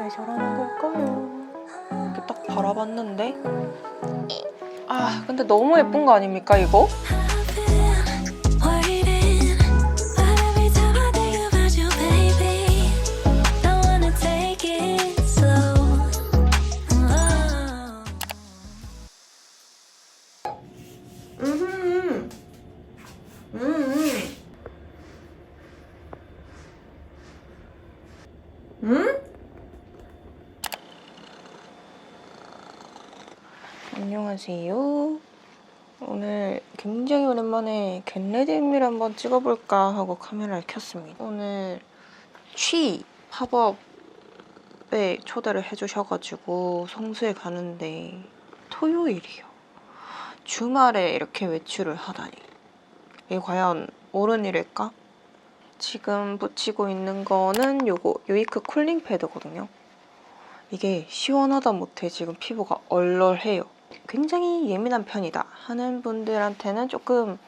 왜 저러는 걸까요? 이렇게 딱 바라봤는데 아 근데 너무 예쁜 거 아닙니까 이거? 찍어볼까 하고 카메라를 켰습니다. 오늘 취 팝업에 초대를 해주셔가지고 성수에 가는데 토요일이요. 주말에 이렇게 외출을 하다니. 이게 과연 옳은 일일까? 지금 붙이고 있는 거는 요거 유이크 쿨링 패드거든요. 이게 시원하다 못해 지금 피부가 얼얼해요. 굉장히 예민한 편이다 하는 분들한테는 조금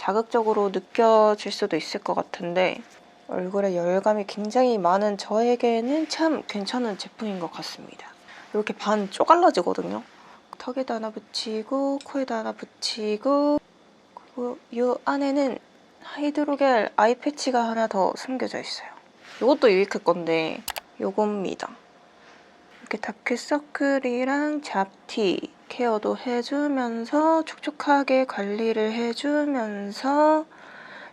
자극적으로 느껴질 수도 있을 것 같은데 얼굴에 열감이 굉장히 많은 저에게는 참 괜찮은 제품인 것 같습니다. 이렇게 반 쪼갈라지거든요. 턱에다 하나 붙이고 코에다 하나 붙이고 그리고 이 안에는 하이드로겔 아이 패치가 하나 더 숨겨져 있어요. 이것도 유이크 건데 요겁니다. 이렇게 다크서클이랑 잡티 케어도 해주면서 촉촉하게 관리를 해주면서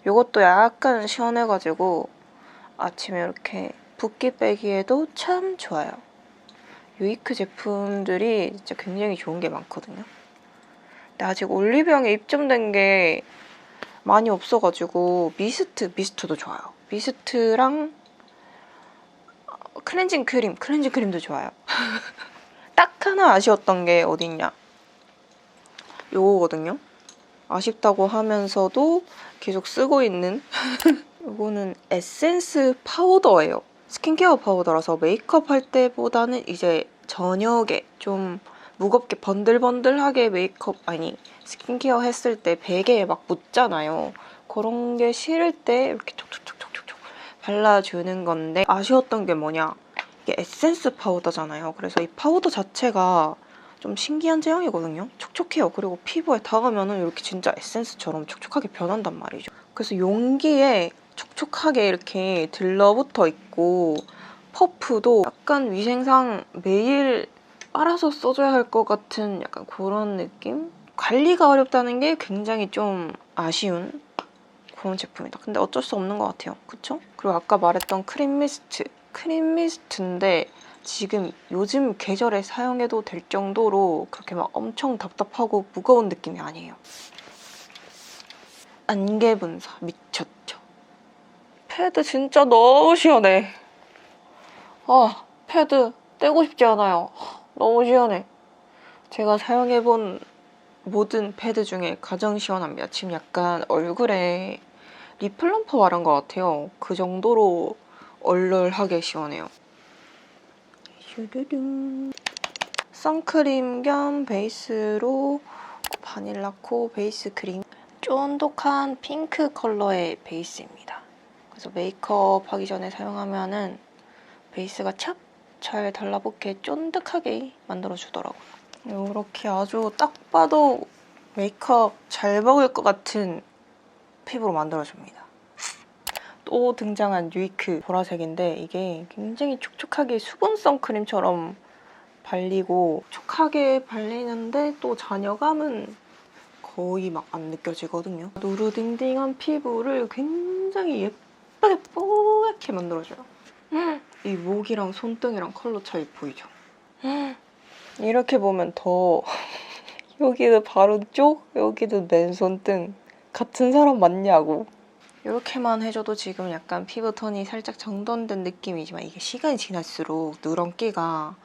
이것도 약간 시원해가지고 아침에 이렇게 붓기 빼기에도 참 좋아요. 유이크 제품들이 진짜 굉장히 좋은 게 많거든요. 근데 아직 올리브영에 입점된 게 많이 없어가지고 미스트, 미스트도 좋아요. 미스트랑 어, 클렌징 크림, 클렌징 크림도 좋아요. 딱 하나 아쉬웠던 게 어딨냐? 요거거든요. 아쉽다고 하면서도 계속 쓰고 있는 요거는 에센스 파우더예요. 스킨케어 파우더라서 메이크업 할 때보다는 이제 저녁에 좀 무겁게 번들번들하게 메이크업 아니 스킨케어 했을 때 베개에 막 묻잖아요. 그런 게 싫을 때 이렇게 촉촉촉촉촉촉 발라주는 건데 아쉬웠던 게 뭐냐 이게 에센스 파우더잖아요. 그래서 이 파우더 자체가 좀 신기한 제형이거든요. 촉촉해요. 그리고 피부에 닿으면은 이렇게 진짜 에센스처럼 촉촉하게 변한단 말이죠. 그래서 용기에 촉촉하게 이렇게 들러붙어 있고 퍼프도 약간 위생상 매일 빨아서 써줘야 할 것 같은 약간 그런 느낌? 관리가 어렵다는 게 굉장히 좀 아쉬운 그런 제품이다. 근데 어쩔 수 없는 것 같아요. 그쵸? 그리고 아까 말했던 크림 미스트. 크림 미스트인데 지금 요즘 계절에 사용해도 될 정도로 그렇게 막 엄청 답답하고 무거운 느낌이 아니에요. 안개 분사 미쳤죠. 패드 진짜 너무 시원해. 아, 패드 떼고 싶지 않아요. 너무 시원해. 제가 사용해본 모든 패드 중에 가장 시원합니다. 지금 약간 얼굴에 리플럼퍼 바른 것 같아요. 그 정도로 얼얼하게 시원해요. 슈르릉. 선크림 겸 베이스로 바닐라코 베이스 크림. 쫀득한 핑크 컬러의 베이스입니다. 그래서 메이크업 하기 전에 사용하면 은 베이스가 찹 잘 달라붙게 쫀득하게 만들어주더라고요. 이렇게 아주 딱 봐도 메이크업 잘 먹을 것 같은 피부로 만들어줍니다. 또 등장한 유이크 보라색인데 이게 굉장히 촉촉하게 수분 선크림처럼 발리고 촉촉하게 발리는데 또 잔여감은 거의 막 안 느껴지거든요. 누르딩딩한 피부를 굉장히 예쁘게 뽀얗게 만들어줘요. 이 목이랑 손등이랑 컬러 차이 보이죠? 이렇게 보면 더 여기도 바로 쪽, 여기도 맨손등 같은 사람 맞냐고 이렇게만 해줘도 지금 약간 피부 톤이 살짝 정돈된 느낌이지만 이게 시간이 지날수록 누런기가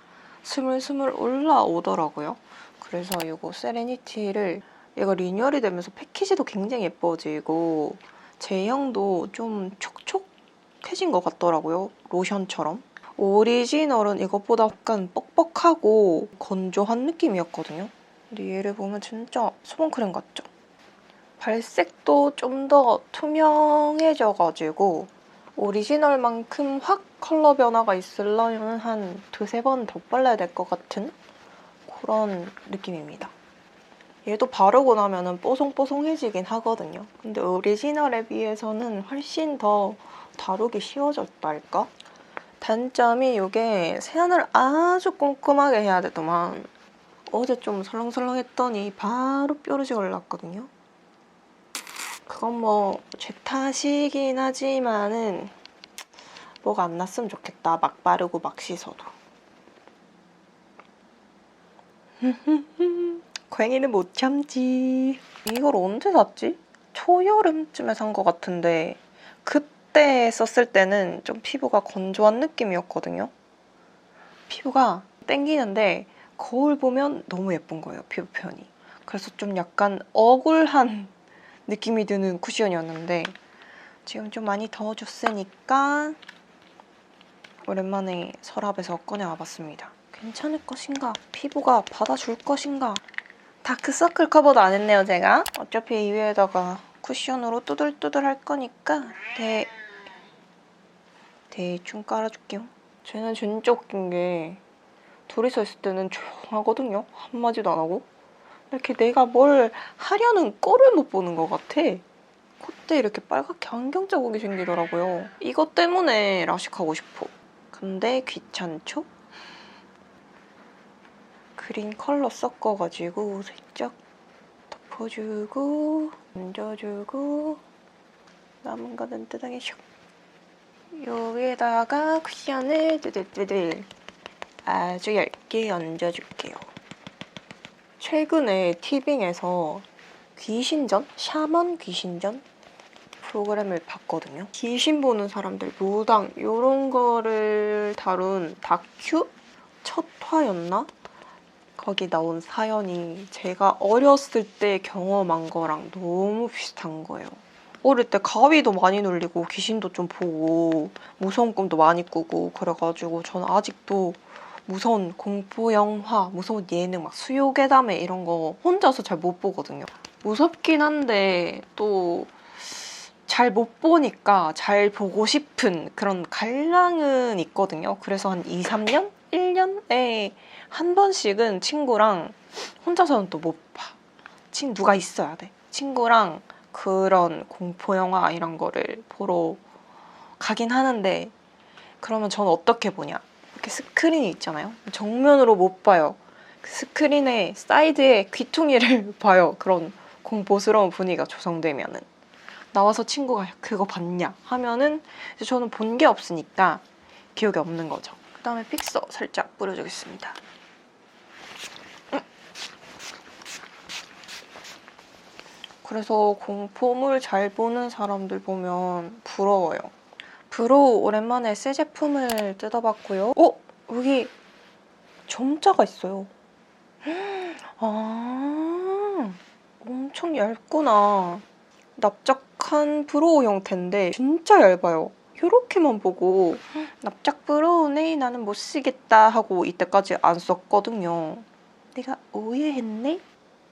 스물스물 올라오더라고요. 그래서 이거 세레니티를 얘가 리뉴얼이 되면서 패키지도 굉장히 예뻐지고 제형도 좀 촉촉해진 것 같더라고요. 로션처럼. 오리지널은 이것보다 약간 뻑뻑하고 건조한 느낌이었거든요. 근데 얘를 보면 진짜 수분크림 같죠? 발색도 좀 더 투명해져가지고 오리지널만큼 확 컬러 변화가 있으려면 한 두세 번더 발라야 될 것 같은 그런 느낌입니다. 얘도 바르고 나면은 뽀송뽀송해지긴 하거든요. 근데 오리지널에 비해서는 훨씬 더 다루기 쉬워졌달까? 단점이 이게 세안을 아주 꼼꼼하게 해야 되더만 어제 좀 설렁설렁 했더니 바로 뾰루지 올랐거든요. 그건 뭐제 탓이긴 하지만은 뭐가 안 났으면 좋겠다. 막 바르고 막 씻어도. 괭이는 못 참지. 이걸 언제 샀지? 초여름쯤에 산 것 같은데 그때 썼을 때는 좀 피부가 건조한 느낌이었거든요. 피부가 땡기는데 거울 보면 너무 예쁜 거예요, 피부 표현이. 그래서 좀 약간 억울한 느낌이 드는 쿠션이었는데 지금 좀 많이 더워졌으니까 오랜만에 서랍에서 꺼내와 봤습니다. 괜찮을 것인가? 피부가 받아줄 것인가? 다크서클 커버도 안 했네요, 제가. 어차피 이 위에다가 쿠션으로 뚜들뚜들 할 거니까 대... 대충 깔아줄게요. 쟤는 진짜 웃긴 게 둘이서 있을 때는 조용하거든요. 한마디도 안 하고. 이렇게 내가 뭘 하려는 꼴을 못 보는 것 같아. 콧대 이렇게 빨갛게 안경 자국이 생기더라고요. 이것 때문에 라식하고 싶어. 근데 귀찮죠? 그린 컬러 섞어가지고 살짝 덮어주고 얹어주고 남은 거는 뜯어내 슉 여기에다가 쿠션을 뜨들뜨들 아주 얇게 얹어줄게요. 최근에 티빙에서 귀신전? 샤먼 귀신전? 프로그램을 봤거든요. 귀신 보는 사람들 무당 이런 거를 다룬 다큐? 첫 화였나? 거기 나온 사연이 제가 어렸을 때 경험한 거랑 너무 비슷한 거예요. 어릴 때 가위도 많이 눌리고 귀신도 좀 보고 무서운 꿈도 많이 꾸고 그래가지고 저는 아직도 무서운 공포 영화, 무서운 예능, 막 수요괴담회 이런 거 혼자서 잘 못 보거든요. 무섭긴 한데 또 잘 못 보니까 잘 보고 싶은 그런 갈랑은 있거든요. 그래서 한 2, 3년? 1년에 한 번씩은 친구랑 혼자서는 또 못 봐. 친 누가 있어야 돼. 친구랑 그런 공포 영화 이런 거를 보러 가긴 하는데 그러면 저는 어떻게 보냐? 이렇게 스크린이 있잖아요. 정면으로 못 봐요. 그 스크린의 사이드에 귀퉁이를 봐요. 그런 공포스러운 분위기가 조성되면은 나와서 친구가 "야, 그거 봤냐 하면은 이제 저는 본 게 없으니까 기억이 없는 거죠. 그 다음에 픽서 살짝 뿌려주겠습니다. 음. 그래서 공포물 잘 보는 사람들 보면 부러워요. 브로우 오랜만에 새 제품을 뜯어봤고요. 어? 여기 점자가 있어요. 아, 엄청 얇구나. 납작한 브로우 형태인데 진짜 얇아요. 이렇게만 보고 납작 브로우네 나는 못 쓰겠다 하고 이때까지 안 썼거든요. 내가 오해했네?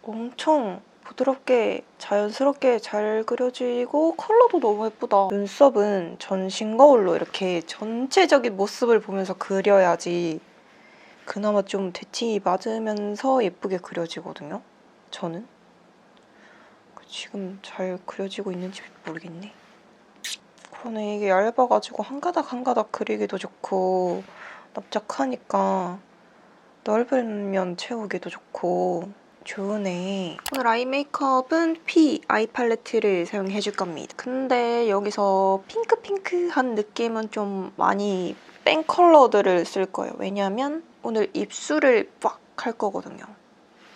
엄청 부드럽게 자연스럽게 잘 그려지고 컬러도 너무 예쁘다. 눈썹은 전신 거울로 이렇게 전체적인 모습을 보면서 그려야지 그나마 좀 대칭이 맞으면서 예쁘게 그려지거든요. 저는. 지금 잘 그려지고 있는지 모르겠네. 그러네 이게 얇아가지고 한 가닥 한 가닥 그리기도 좋고 납작하니까 넓은 면 채우기도 좋고 좋으네. 오늘 아이 메이크업은 P 아이 팔레트를 사용해 줄 겁니다. 근데 여기서 핑크핑크한 느낌은 좀 많이 뺀 컬러들을 쓸 거예요. 왜냐면 오늘 입술을 빡할 거거든요.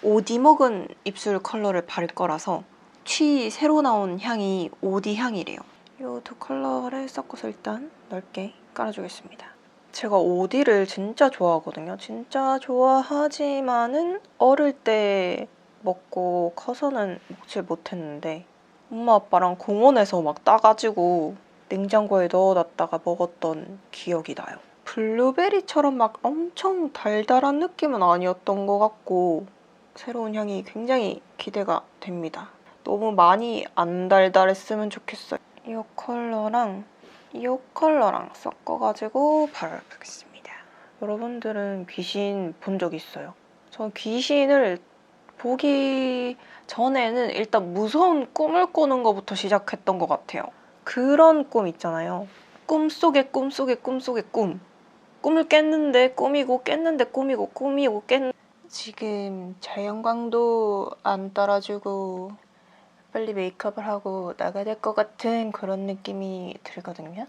오디 먹은 입술 컬러를 바를 거라서 취 새로 나온 향이 오디 향이래요. 이 두 컬러를 섞어서 일단 넓게 깔아주겠습니다. 제가 오디를 진짜 좋아하거든요. 진짜 좋아하지만은 어릴 때 먹고 커서는 먹질 못했는데 엄마 아빠랑 공원에서 막 따가지고 냉장고에 넣어놨다가 먹었던 기억이 나요. 블루베리처럼 막 엄청 달달한 느낌은 아니었던 것 같고 새로운 향이 굉장히 기대가 됩니다. 너무 많이 안 달달했으면 좋겠어요. 이 컬러랑 이 컬러랑 섞어가지고 발라보겠습니다. 여러분들은 귀신 본 적 있어요? 전 귀신을 보기 전에는 일단 무서운 꿈을 꾸는 것부터 시작했던 것 같아요. 그런 꿈 있잖아요. 꿈속에 꿈속에 꿈속에 꿈. 꿈을 깼는데 꿈이고 깼는데 꿈이고 꿈이고 깼 지금 자연광도 안 따라주고 빨리 메이크업을 하고 나가야 될 것 같은 그런 느낌이 들거든요.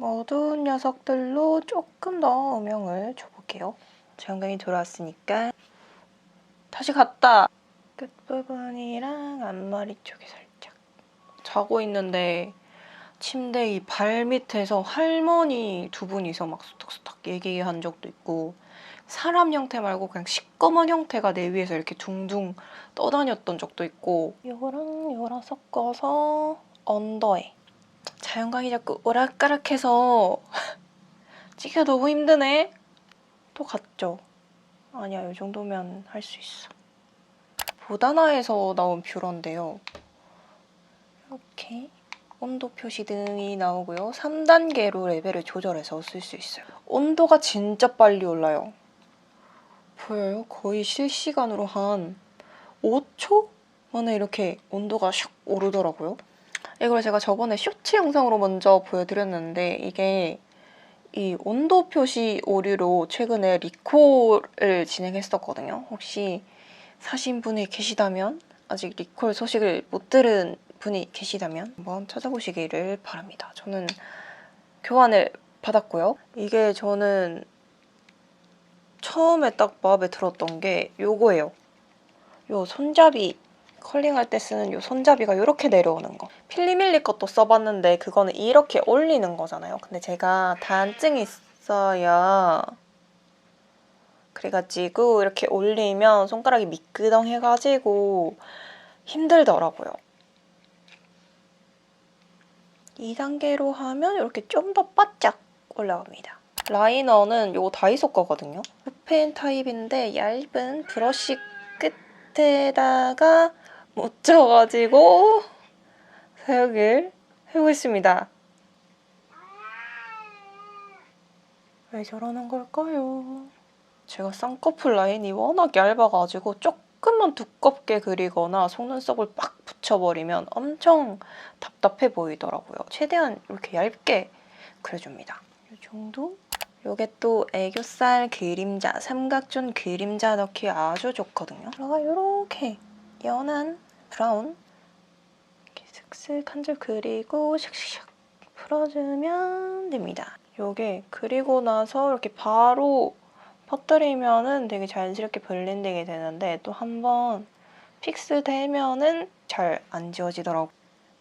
어두운 녀석들로 조금 더 음영을 줘볼게요. 자연광이 돌아왔으니까 다시 갔다. 끝부분이랑 앞머리 쪽에 살짝 자고 있는데 침대 이 발 밑에서 할머니 두 분이서 막 수탁수탁 얘기한 적도 있고 사람 형태 말고 그냥 시꺼먼 형태가 내 위에서 이렇게 둥둥 떠다녔던 적도 있고. 요거랑 요거랑 섞어서 언더에. 자연광이 자꾸 오락가락해서 찍기가 너무 힘드네. 또 갔죠. 아니야 이 정도면 할 수 있어. 보다나에서 나온 뷰러인데요. 이렇게 온도 표시 등이 나오고요. 3단계로 레벨을 조절해서 쓸 수 있어요. 온도가 진짜 빨리 올라요 보여요? 거의 실시간으로 한 5초 만에 이렇게 온도가 슉 오르더라고요. 이걸 제가 저번에 쇼츠 영상으로 먼저 보여드렸는데 이게 이 온도 표시 오류로 최근에 리콜을 진행했었거든요. 혹시 사신 분이 계시다면 아직 리콜 소식을 못 들은 분이 계시다면 한번 찾아보시기를 바랍니다. 저는 교환을 받았고요. 이게 저는 처음에 딱 마음에 들었던 게 요거예요. 요 손잡이 컬링할 때 쓰는 요 손잡이가 이렇게 내려오는 거. 필리밀리 것도 써봤는데 그거는 이렇게 올리는 거잖아요. 근데 제가 다한증이 있어야 그래가지고 이렇게 올리면 손가락이 미끄덩해가지고 힘들더라고요. 2단계로 하면 이렇게 좀 더 바짝 올라갑니다. 라이너는 요거 다이소 거거든요. 흑펜 타입인데 얇은 브러쉬 끝에다가 묻혀가지고 사용을 해보겠습니다. 왜 저러는 걸까요? 제가 쌍꺼풀 라인이 워낙 얇아가지고 조금만 두껍게 그리거나 속눈썹을 빡 붙여버리면 엄청 답답해 보이더라고요. 최대한 이렇게 얇게 그려줍니다. 이 정도? 요게 또 애교살 그림자, 삼각존 그림자 넣기 아주 좋거든요. 컬러가 이렇게 연한 브라운 이렇게 슥슥 한 줄 그리고 샥샥샥 풀어주면 됩니다. 요게 그리고 나서 이렇게 바로 퍼뜨리면은 되게 자연스럽게 블렌딩이 되는데 또 한번 픽스 되면은 잘 안 지워지더라고요.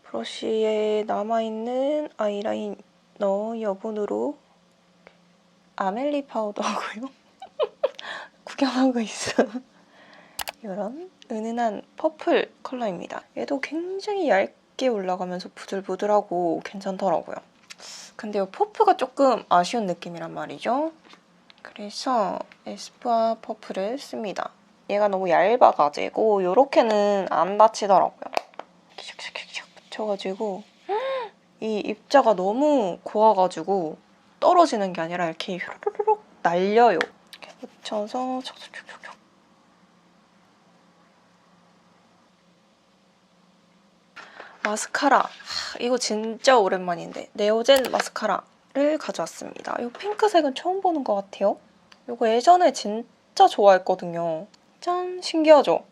브러쉬에 남아있는 아이라이너 여분으로 아멜리 파우더하고요. 구경하고 있어. 이런 은은한 퍼플 컬러입니다. 얘도 굉장히 얇게 올라가면서 부들부들하고 괜찮더라고요. 근데 이 퍼프가 조금 아쉬운 느낌이란 말이죠. 그래서 에스쁘아 퍼플을 씁니다. 얘가 너무 얇아가지고 이렇게는 안 닫히더라고요. 샥샥샥샥 붙여가지고 이 입자가 너무 고와가지고 떨어지는 게 아니라 이렇게 휘루루룩 날려요. 이렇게 붙여서 촉촉촉촉. 마스카라. 하, 이거 진짜 오랜만인데 네오젠 마스카라를 가져왔습니다. 이 핑크색은 처음 보는 것 같아요. 이거 예전에 진짜 좋아했거든요. 짠! 신기하죠?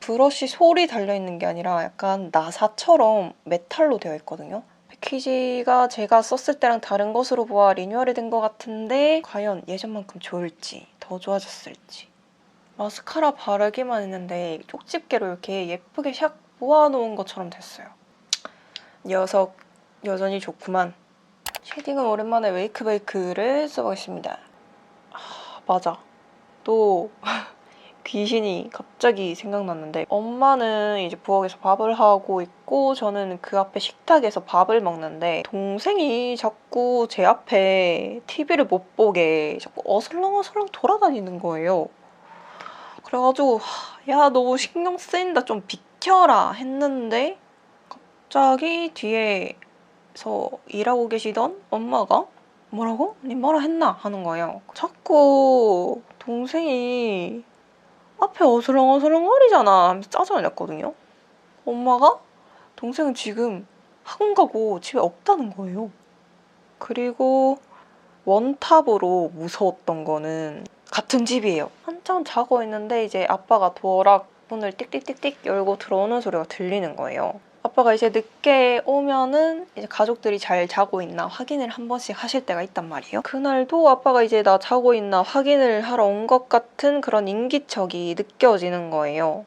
브러쉬 솔이 달려있는 게 아니라 약간 나사처럼 메탈로 되어 있거든요. 패키지가 제가 썼을 때랑 다른 것으로 보아 리뉴얼이 된 것 같은데 과연 예전만큼 좋을지 더 좋아졌을지 마스카라 바르기만 했는데 쪽집게로 이렇게 예쁘게 샥 모아놓은 것처럼 됐어요. 녀석 여전히 좋구만. 쉐딩은 오랜만에 웨이크베이크를 써보겠습니다. 아, 맞아. 또 귀신이 갑자기 생각났는데 엄마는 이제 부엌에서 밥을 하고 있고 저는 그 앞에 식탁에서 밥을 먹는데 동생이 자꾸 제 앞에 TV를 못 보게 자꾸 어슬렁어슬렁 돌아다니는 거예요. 그래가지고 야 너무 신경 쓰인다 좀 비켜 시켜라 했는데 갑자기 뒤에서 일하고 계시던 엄마가 뭐라고? 니 뭐라 했나? 하는 거예요. 자꾸 동생이 앞에 어슬렁어슬렁거리잖아 하면서 짜증을 냈거든요. 엄마가 동생은 지금 학원 가고 집에 없다는 거예요. 그리고 원탑으로 무서웠던 거는 같은 집이에요. 한참 자고 있는데 이제 아빠가 도어락 문을 띡띡띡띡 열고 들어오는 소리가 들리는 거예요. 아빠가 이제 늦게 오면은 이제 가족들이 잘 자고 있나 확인을 한 번씩 하실 때가 있단 말이에요. 그날도 아빠가 이제 나 자고 있나 확인을 하러 온 것 같은 그런 인기척이 느껴지는 거예요.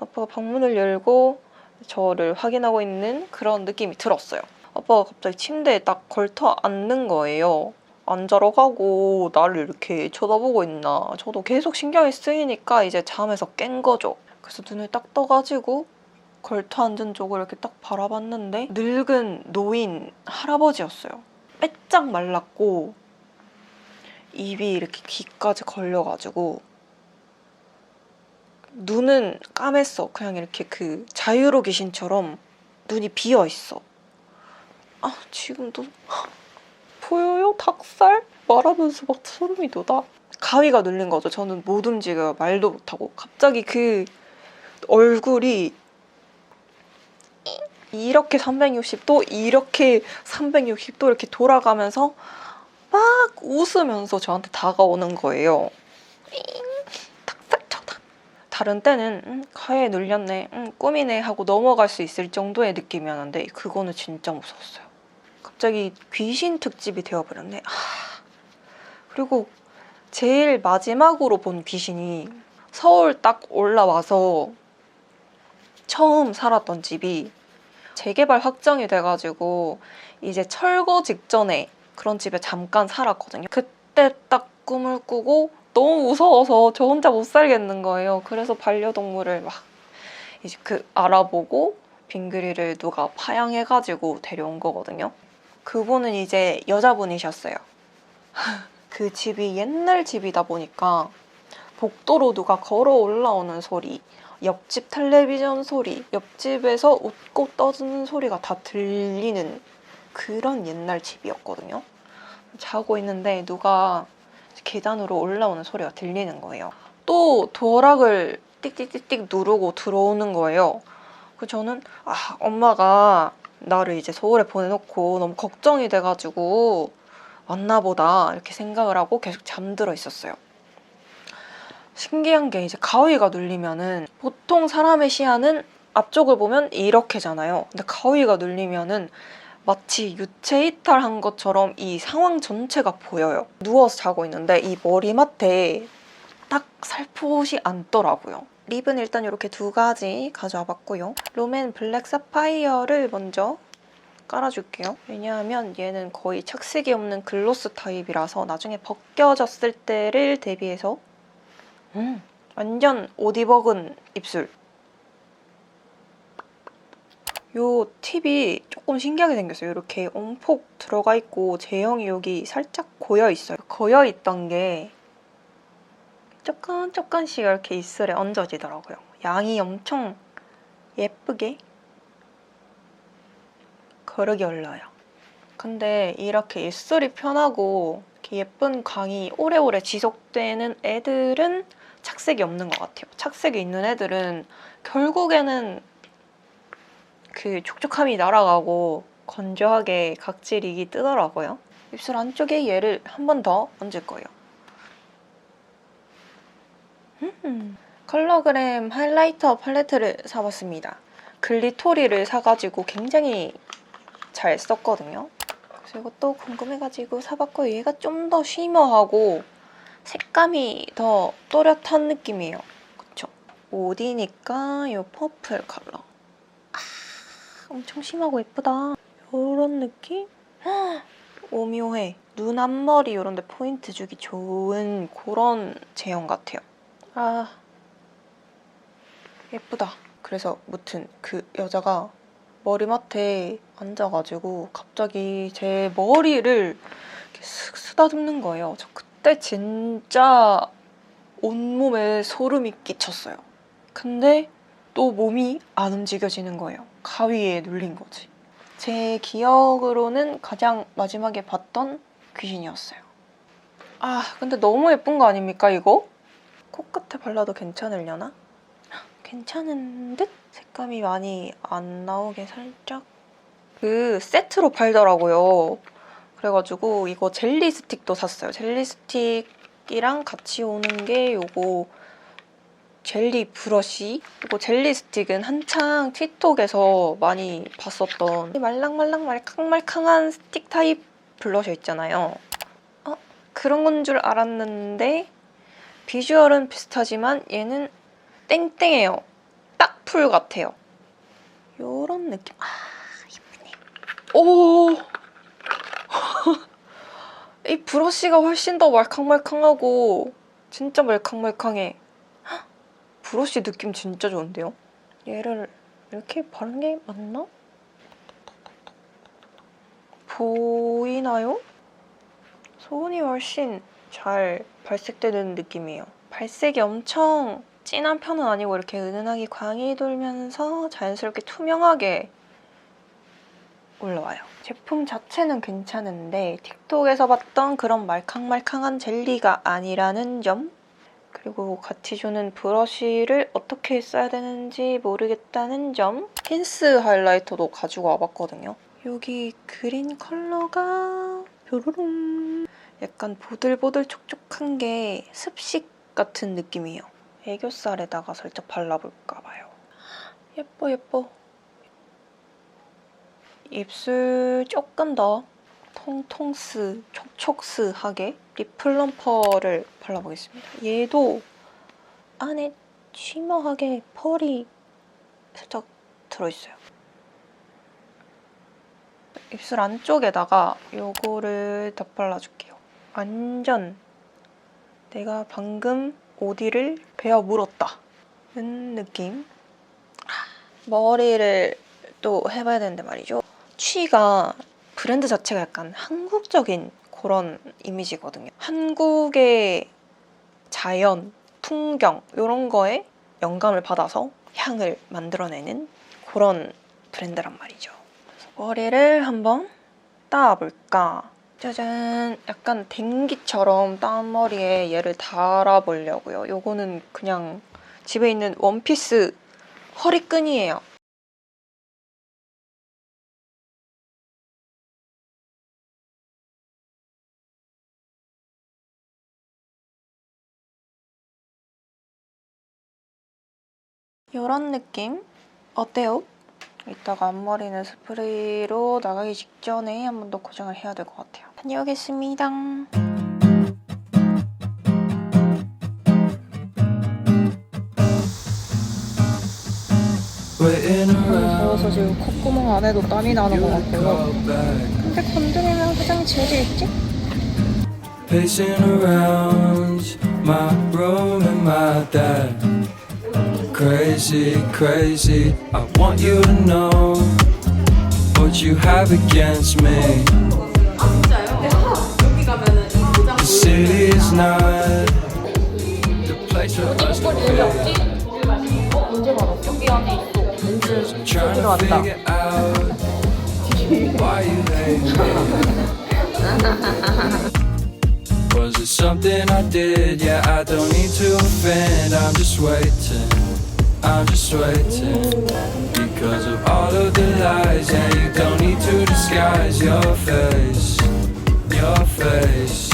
아빠가 방문을 열고 저를 확인하고 있는 그런 느낌이 들었어요. 아빠가 갑자기 침대에 딱 걸터 앉는 거예요. 안 자러 가고 나를 이렇게 쳐다보고 있나. 저도 계속 신경이 쓰이니까 이제 잠에서 깬 거죠. 그래서 눈을 딱 떠가지고 걸터 앉은 쪽을 이렇게 딱 바라봤는데 늙은 노인 할아버지였어요. 빼짝 말랐고 입이 이렇게 귀까지 걸려가지고 눈은 까맸어. 그냥 이렇게 그 자유로 귀신처럼 눈이 비어 있어. 아 지금도 보여요 닭살 말하면서 막 소름이 돋아. 가위가 눌린 거죠. 저는 못 움직여요. 말도 못하고 갑자기 그 얼굴이 이렇게 360도 이렇게 360도 이렇게 돌아가면서 막 웃으면서 저한테 다가오는 거예요. 다른 때는 음, 가위에 눌렸네, 음, 꿈이네 하고 넘어갈 수 있을 정도의 느낌이었는데 그거는 진짜 무서웠어요. 갑자기 귀신 특집이 되어버렸네. 아. 그리고 제일 마지막으로 본 귀신이 서울 딱 올라와서 처음 살았던 집이 재개발 확정이 돼가지고 이제 철거 직전에 그런 집에 잠깐 살았거든요. 그때 딱 꿈을 꾸고 너무 무서워서 저 혼자 못 살겠는 거예요. 그래서 반려동물을 막 이제 그 알아보고 빙그리를 누가 파양해가지고 데려온 거거든요. 그분은 이제 여자분이셨어요. 그 집이 옛날 집이다 보니까 복도로 누가 걸어 올라오는 소리, 옆집 텔레비전 소리, 옆집에서 웃고 떠드는 소리가 다 들리는 그런 옛날 집이었거든요. 자고 있는데 누가 계단으로 올라오는 소리가 들리는 거예요. 또 도어락을 띡띡띡띡 누르고 들어오는 거예요. 그 저는 아 엄마가 나를 이제 서울에 보내놓고 너무 걱정이 돼가지고 왔나 보다 이렇게 생각을 하고 계속 잠들어 있었어요. 신기한 게 이제 가위가 눌리면은 보통 사람의 시야는 앞쪽을 보면 이렇게잖아요. 근데 가위가 눌리면은 마치 유체 이탈한 것처럼 이 상황 전체가 보여요. 누워서 자고 있는데 이 머리맡에 딱 살포시 앉더라고요. 립은 일단 이렇게 두 가지 가져와 봤고요. 롬앤 블랙 사파이어를 먼저 깔아줄게요. 왜냐하면 얘는 거의 착색이 없는 글로스 타입이라서 나중에 벗겨졌을 때를 대비해서 음, 완전 옷 입어근 입술. 요 팁이 조금 신기하게 생겼어요. 이렇게 온폭 들어가 있고 제형이 여기 살짝 고여 있어요. 고여 있던 게 조금 조금씩 이렇게 입술에 얹어지더라고요. 양이 엄청 예쁘게 거르게 올라요. 근데 이렇게 입술이 편하고 예쁜 광이 오래오래 지속되는 애들은 착색이 없는 것 같아요. 착색이 있는 애들은 결국에는 그 촉촉함이 날아가고 건조하게 각질이 뜨더라고요. 입술 안쪽에 얘를 한 번 더 얹을 거예요. 음, 컬러그램 하이라이터 팔레트를 사봤습니다. 글리토리를 사가지고 굉장히 잘 썼거든요. 그래서 이것도 궁금해가지고 사봤고 얘가 좀 더 쉬머하고 색감이 더 또렷한 느낌이에요. 그쵸? 옷이니까 이 퍼플 컬러. 아, 엄청 심하고 예쁘다. 이런 느낌? 헉, 오묘해. 눈 앞머리 이런 데 포인트 주기 좋은 그런 제형 같아요. 아, 예쁘다. 그래서 무튼 그 여자가 머리맡에 앉아가지고 갑자기 제 머리를 이렇게 쓱 쓰다듬는 거예요. 저 그 때 진짜 온몸에 소름이 끼쳤어요. 근데 또 몸이 안 움직여지는 거예요. 가위에 눌린 거지. 제 기억으로는 가장 마지막에 봤던 귀신이었어요. 아, 근데 너무 예쁜 거 아닙니까, 이거? 코끝에 발라도 괜찮으려나? 괜찮은 듯? 색감이 많이 안 나오게 살짝. 그 세트로 팔더라고요. 그래가지고 이거 젤리 스틱도 샀어요. 젤리 스틱이랑 같이 오는 게 요거 젤리 브러쉬. 이거 젤리 스틱은 한창 틱톡에서 많이 봤었던 말랑말랑 말캉말캉한 스틱 타입 블러셔 있잖아요. 어? 그런 건 줄 알았는데 비주얼은 비슷하지만 얘는 땡땡해요. 딱 풀 같아요. 요런 느낌. 아, 예쁘네. 오! 이 브러쉬가 훨씬 더 말캉말캉하고 진짜 말캉말캉해. 헉, 브러쉬 느낌 진짜 좋은데요? 얘를 이렇게 바르는 게 맞나? 보이나요? 소은이 훨씬 잘 발색되는 느낌이에요. 발색이 엄청 진한 편은 아니고 이렇게 은은하게 광이 돌면서 자연스럽게 투명하게 올라와요. 제품 자체는 괜찮은데 틱톡에서 봤던 그런 말캉말캉한 젤리가 아니라는 점 그리고 같이 주는 브러쉬를 어떻게 써야 되는지 모르겠다는 점 힌스 하이라이터도 가지고 와봤거든요. 여기 그린 컬러가 뾰로롱 약간 보들보들 촉촉한 게 습식 같은 느낌이에요. 애교살에다가 살짝 발라볼까 봐요. 예뻐 예뻐. 입술 조금 더 통통스, 촉촉스하게 립 플럼퍼를 발라보겠습니다. 얘도 안에 쉬머하게 펄이 살짝 들어있어요. 입술 안쪽에다가 요거를 덧발라줄게요. 완전 내가 방금 오디를 베어 물었다. 는 느낌. 아, 머리를 또 해봐야 되는데 말이죠. 취가 브랜드 자체가 약간 한국적인 그런 이미지거든요. 한국의 자연, 풍경 이런 거에 영감을 받아서 향을 만들어내는 그런 브랜드란 말이죠. 머리를 한번 따볼까. 짜잔, 약간 댕기처럼 딴 머리에 얘를 달아보려고요. 요거는 그냥 집에 있는 원피스 허리끈이에요. 이런 느낌 어때요? 이따가 앞머리는 스프레이로 나가기 직전에 한 번 더 고정을 해야 될 것 같아요. 다녀오겠습니다. 더워서 지금 콧구멍 안에도 땀이 나는 것 같고요. 근데 건드리면 화장이 지워지겠지? Pacing around my room in my dad Crazy, crazy I want you to know What you have against me The city is not The place for us to be Why you Was it something I did? Yeah, I don't need to offend. I'm just waiting. I'm just waiting. Because of all of the lies, yeah, you don't need to disguise your face. Your face.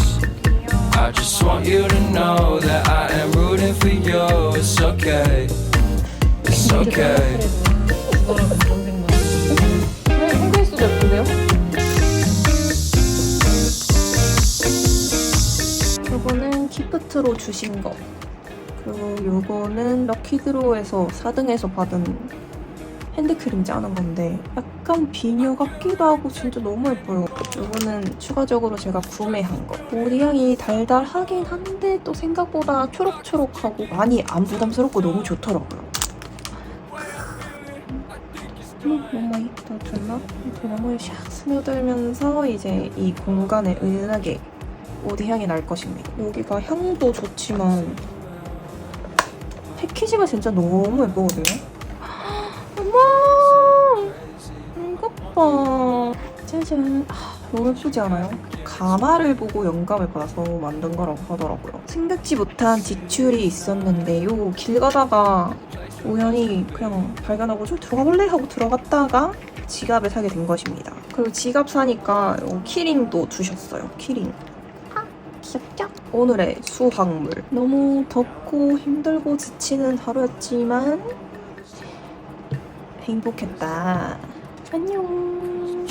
I just want you to know that I am rooting for you. It's okay. It's okay. 홈페이스도 예쁜데요? 요거는 키프트로 주신 거 그리고 요거는 럭키드로에서 4등에서 받은 핸드크림 짜는 건데 약간 비녀 같기도 하고 진짜 너무 예뻐요 요거는 추가적으로 제가 구매한 거 보디 향이 달달하긴 한데 또 생각보다 초록초록하고 많이 안 부담스럽고 너무 좋더라고요 너무 이쁘다? 이렇게 너무 샥 스며들면서 이제 이 공간에 은은하게 오디 향이 날 것입니다. 여기가 향도 좋지만 패키지가 진짜 너무 예쁘거든요. 어머! 이것 봐 짜잔. 아, 너무 예쁘지 않아요? 가마를 보고 영감을 받아서 만든 거라고 하더라고요. 생각지 못한 지출이 있었는데요. 길 가다가 우연히 그냥 발견하고 좀 들어가 볼래? 하고 들어갔다가 지갑을 사게 된 것입니다. 그리고 지갑 사니까 요 키링도 주셨어요. 키링 아 귀엽죠? 오늘의 수확물 너무 덥고 힘들고 지치는 하루였지만 행복했다. 안녕.